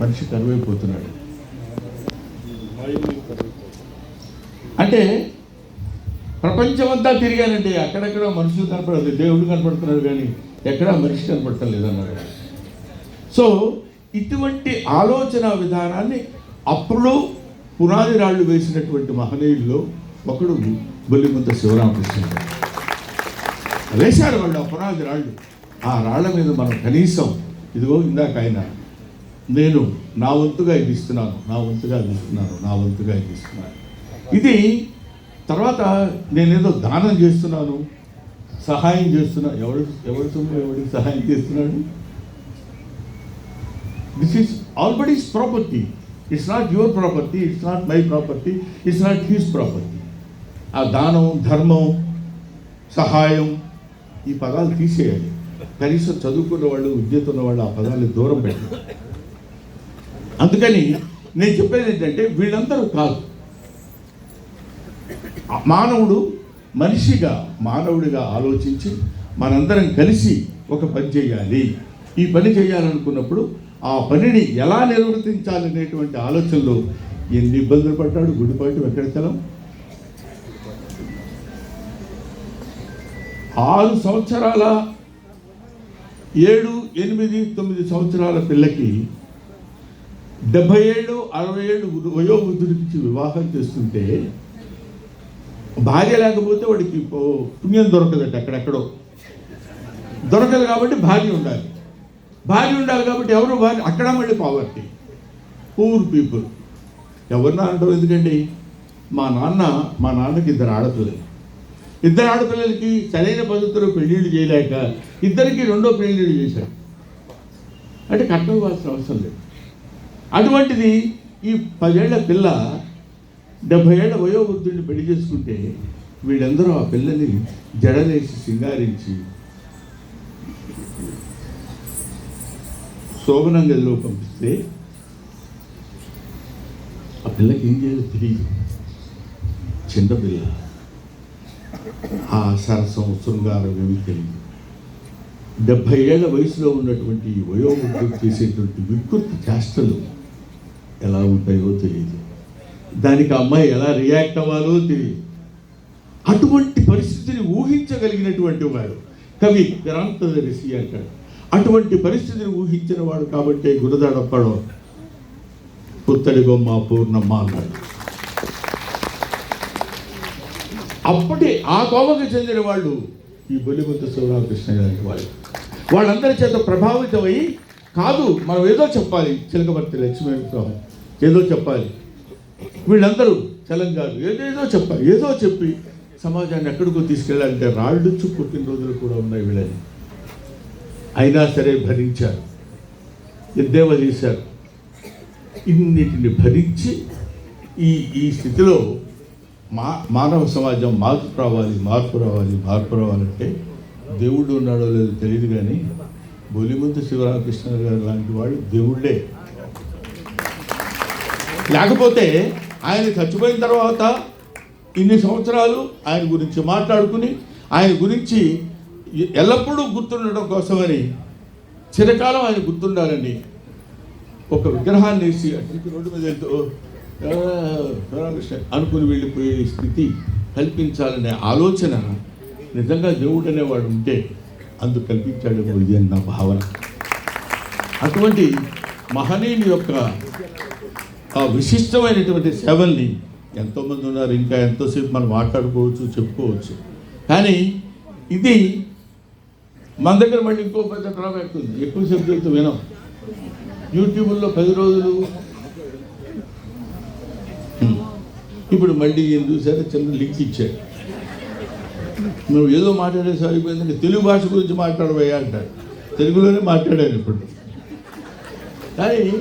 మనిషి కరువైపోతున్నాడు. అంటే ప్రపంచమంతా తిరిగానండి అక్కడెక్కడ మనుషులు కనపడదు దేవుడు కనపడుతున్నాడు కానీ ఎక్కడా మనిషి కనపడటం లేదన్నాడు. సో ఇటువంటి ఆలోచన విధానాన్ని అప్పుడు పునాది రాళ్ళు వేసినటువంటి మహనీయుల్లో ఒకడు బొల్లిముద్ద శివరామకృష్ణ వేశారు వాళ్ళు ఆ పునాది రాళ్ళు. ఆ రాళ్ళ మీద మనం కనీసం ఇదిగో ఇందాక ఆయన నేను నా వంతుగా ఇది ఇస్తున్నాను నా వంతుగా ఇది ఇస్తున్నాను నా వంతుగా ఇది ఇస్తున్నాను. ఇది తర్వాత నేనేదో దానం చేస్తున్నాను సహాయం చేస్తున్నా ఎవడు ఎవరి సొమ్ము ఎవరికి సహాయం చేస్తున్నాడు? This is all body's property it's not your property it's not my property it's not his property ఆ దానం ధర్మం సహాయం ఈ పదాలు తీసేయాలి. కనీసం చదువుకున్న వాళ్ళు విద్యతో ఉన్న వాళ్ళు ఆ పదాలు దూరం పెట్టారు. అందుకని నేను చెప్పేది ఏంటంటే వీళ్ళందరూ కాదు. మానవుడు మనిషిగా మానవుడిగా ఆలోచించి మనందరం కలిసి ఒక పని చేయాలి. ఈ పని చేయాలనుకున్నప్పుడు ఆ పనిని ఎలా నిర్వర్తించాలనేటువంటి ఆలోచనలో ఎన్ని ఇబ్బందులు పడ్డాడు గుడిపాటి వెంకటచలం? ఆరు సంవత్సరాల ఏడు ఎనిమిది తొమ్మిది సంవత్సరాల పిల్లకి డెబ్బై ఏళ్ళు అరవై ఏళ్ళు వయోవృద్ధుడికి వివాహం చేస్తుంటే భార్య లేకపోతే వాడికి పో- పుణ్యం దొరకదట అక్కడెక్కడో దొరకదు కాబట్టి భార్య ఉండాలి. భార్య ఉండాలి కాబట్టి ఎవరు భార్య అక్కడ మళ్ళీ పావర్టీ పూర్ పీపుల్ ఎవరినా అంటారు ఎందుకండి? మా నాన్న మా నాన్నకి ఇద్దరు ఆడపిల్లలు. ఇద్దరు ఆడపిల్లలకి సరైన పద్ధతిలో పెళ్ళిళ్ళు చేయలేక ఇద్దరికి రెండో పెళ్ళిళ్ళు చేశారు. అంటే కట్నం ఇవ్వాల్సిన అవసరం లేదు. అటువంటిది ఈ పదేళ్ళ పిల్ల డెబ్భై ఏళ్ళ వయోవృద్ధుడిని పెళ్ళి చేసుకుంటే వీళ్ళందరూ ఆ పిల్లని జడలేసి సింగారించి శోభనం గదిలో పంపిస్తే ఆ పిల్లకి ఏం చేయాలో తెలియదు చిన్న పిల్ల. ఆ సరసం శృంగారం ఏమీ తెలియదు డెబ్భై ఏళ్ళ వయసులో ఉన్నటువంటి ఈ వయోవృద్ధులు చేసేటువంటి వికృతి చేష్టలు ఎలా ఉంటాయో తెలియదు. దానికి అమ్మాయి ఎలా రియాక్ట్ అవ్వాలో తెలియదు. అటువంటి పరిస్థితిని ఊహించగలిగినటువంటి వాడు కవి గ్రాంతదర్శి అంటాడు. అటువంటి పరిస్థితిని ఊహించిన వాడు కాబట్టి గురదాడప్పడం పుత్తడి బొమ్మ పూర్ణమ్మ అన్నాడు అప్పటి ఆ కోమకు చెందిన వాళ్ళు ఈ బొలిగుంత శివరామకృష్ణ గారి వాళ్ళు. వాళ్ళందరి చేత ప్రభావితమై కాదు మనం ఏదో చెప్పాలి చిలకబర్తి లక్ష్మీ ఏదో చెప్పాలి. వీళ్ళందరూ తెలంగాణ ఏదేదో చెప్పాలి. ఏదో చెప్పి సమాజాన్ని ఎక్కడికో తీసుకెళ్ళాలంటే రాళ్ళుచ్చు పుట్టినరోజులు కూడా ఉన్నాయి వీళ్ళని. అయినా సరే భరించారు. ఎద్దేవ చేశారు? ఇన్నిటిని భరించి ఈ ఈ స్థితిలో మా మానవ సమాజం మార్పు రావాలి మార్పు రావాలి మార్పు రావాలంటే దేవుడు ఉన్నాడో లేదో తెలియదు కానీ బొలిముందు శివరామకృష్ణ గారు లాంటి వాళ్ళు దేవుళ్ళే. లేకపోతే ఆయన చచ్చిపోయిన తర్వాత ఇన్ని సంవత్సరాలు ఆయన గురించి మాట్లాడుకుని ఆయన గురించి ఎల్లప్పుడూ గుర్తుండడం కోసమని చిరకాలం ఆయన గుర్తుండాలని ఒక విగ్రహాన్ని వేసి అటు రోడ్డు మీద వెళ్తూ అనుకుని వెళ్ళిపోయే స్థితి కల్పించాలనే ఆలోచన నిజంగా దేవుడు అనేవాడు ఉంటే అందుకు కల్పించాడేమో ఇది అని నా భావన. అటువంటి మహనీయుని యొక్క ఆ విశిష్టమైనటువంటి సేవల్ని ఎంతోమంది ఉన్నారు ఇంకా ఎంతోసేపు మనం మాట్లాడుకోవచ్చు చెప్పుకోవచ్చు. కానీ ఇది మన దగ్గర మళ్ళీ ఇంకో పెద్ద డ్రాబ్యాక్ ఉంది. ఎక్కువ చెప్తూ వినం. యూట్యూబ్లో పది రోజులు. ఇప్పుడు మళ్ళీ ఏం చూసారో చిన్న లింక్ ఇచ్చాడు నువ్వు ఏదో మాట్లాడే సరిపోయిందంటే తెలుగు భాష గురించి మాట్లాడబోయా అంటారు. తెలుగులోనే మాట్లాడాను ఇప్పుడు. కానీ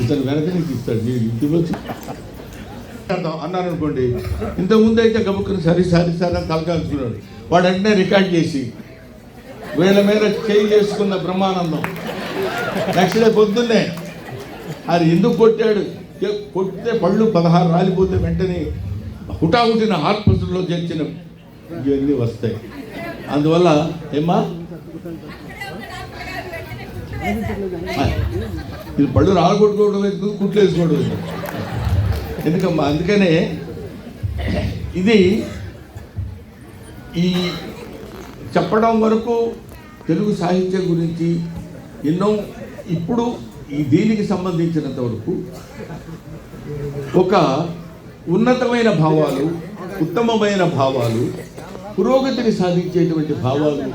ఇతను వెనక నీకు ఇస్తాడు మీరు ఇంటిలో అన్నారు అనుకోండి. ఇంతకుముందు అయితే గబుక్కుని సరి సరి సరి అని తలకాల్చుకున్నాడు. వాడు వెంటనే రికార్డ్ చేసి వీళ్ళ మీద చేయి చేసుకున్న బ్రహ్మానందం. నెక్స్ట్ డే పొద్దున్నే అది ఎందుకు కొట్టాడు? కొట్టితే పళ్ళు పదహారు రాలిపోతే వెంటనే హుటాహుటిన హాస్పిటల్లో చేర్చిన ఇవన్నీ వస్తాయి. అందువల్ల ఏమ్మా? ఇది పళ్ళు రాలగొట్టుకోవడం వేసుకుని కుట్లు వేసుకోవడం ఎందుకమ్మా? అందుకనే ఇది ఈ చెప్పడం వరకు తెలుగు సాహిత్యం గురించి ఎన్నో ఇప్పుడు ఈ దీనికి సంబంధించినంత వరకు ఒక ఉన్నతమైన భావాలు ఉత్తమమైన భావాలు పురోగతిని సాధించేటువంటి భావాలు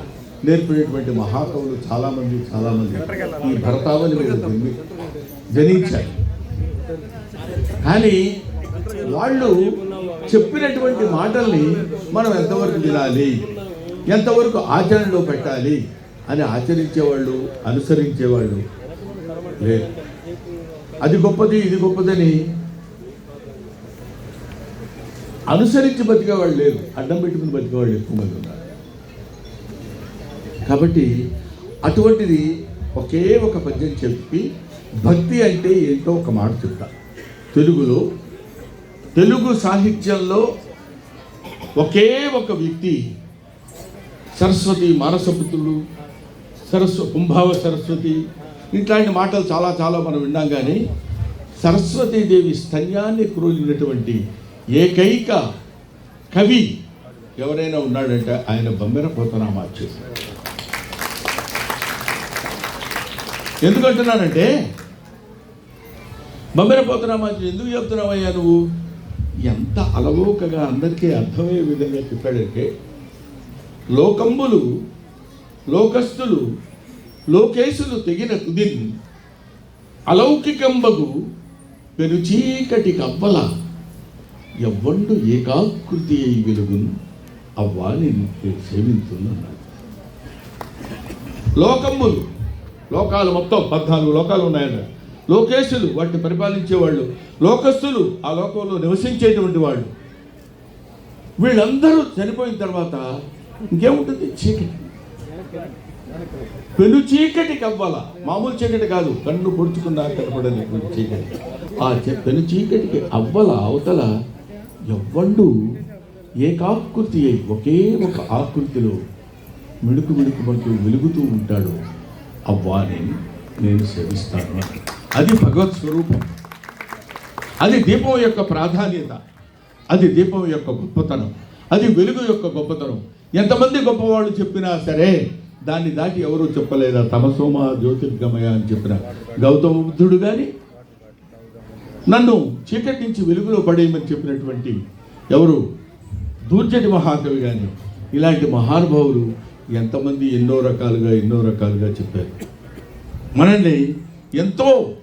నేర్పినటువంటి మహాకవులు చాలామంది చాలామంది. ఈ భరతావని మీద జనించారు. కానీ వాళ్ళు చెప్పినటువంటి మాటల్ని మనం ఎంతవరకు వినాలి? ఎంతవరకు ఆచరణలో పెట్టాలి? అని ఆచరించేవాళ్ళు అనుసరించేవాళ్ళు లేదు అది గొప్పది ఇది గొప్పదని అనుసరించి బతికేవాళ్ళు లేరు. అడ్డం పెట్టుకుని బతికేవాళ్ళు ఎక్కువ మంది ఉన్నారు. కాబట్టి అటువంటిది ఒకే ఒక పద్యం చెప్పి భక్తి అంటే ఏంటో ఒక మాట చెప్తా. తెలుగులో తెలుగు సాహిత్యంలో ఒకే ఒక వ్యక్తి సరస్వతి మానసపుత్రుడు సరస్వ కుంభావ సరస్వతి ఇట్లాంటి మాటలు చాలా చాలా మనం విన్నాం కానీ సరస్వతీదేవి స్తన్యాన్ని క్రోలినటువంటి ఏకైక కవి ఎవరైనా ఉన్నాడంటే ఆయన బొమ్మెర చేశారు ఎందుకంటున్నానంటే బొమ్మెర పోతనామాచ్యుడు ఎందుకు చెప్తున్నావయ్యా నువ్వు? ఎంత అలవోకగా అందరికీ అర్థమయ్యే విధంగా చెప్పాడంటే లోకంబులు లోకస్తులు లోకేశులు తెగిన కుదిన్ అలౌకికంబగు పెరుచీకటి కవ్వల ఎవ్వండు ఏకాకృతి అయి వెలుగును అవ్వాని సేవించున్నాడు లోకమ్ములు లోకాలు మొత్తం పద్నాలుగు లోకాలు ఉన్నాయన్న లోకేశులు వాటిని పరిపాలించేవాళ్ళు. లోకస్తులు ఆ లోకంలో నివసించేటువంటి వాళ్ళు. వీళ్ళందరూ చనిపోయిన తర్వాత ఇంకేముంటుంది? చీకటి. పెను చీకటి కవ్వాల మామూలు చీకటి కాదు. కన్ను పొడుచుకున్నా కనపడని చీకటి. ఆ పెను చీకటికి అవ్వల? అవతల ఎవ్వండు ఏకాకృతి అయి ఒకే ఒక ఆకృతిలో మిడుకు మిడుకుమంటూ వెలుగుతూ ఉంటాడు. అవ్వాని నేను సేవిస్తాను అది భగవత్ స్వరూపం. అది దీపం యొక్క ప్రాధాన్యత. అది దీపం యొక్క గొప్పతనం. అది వెలుగు యొక్క గొప్పతనం. ఎంతమంది గొప్పవాళ్ళు చెప్పినా సరే దాన్ని దాటి ఎవరూ చెప్పలేదా? తమసోమ జ్యోతిర్గమయ అని చెప్పిన. గౌతమ బుద్ధుడు కానీ నన్ను చీకటి నుంచి వెలుగులో పడేయమని చెప్పినటువంటి ఎవరు? దూర్జటి మహాకవి కానీ ఇలాంటి మహానుభావులు ఎంతమంది ఎన్నో రకాలుగా ఎన్నో రకాలుగా చెప్పారు. మనల్ని ఎంతో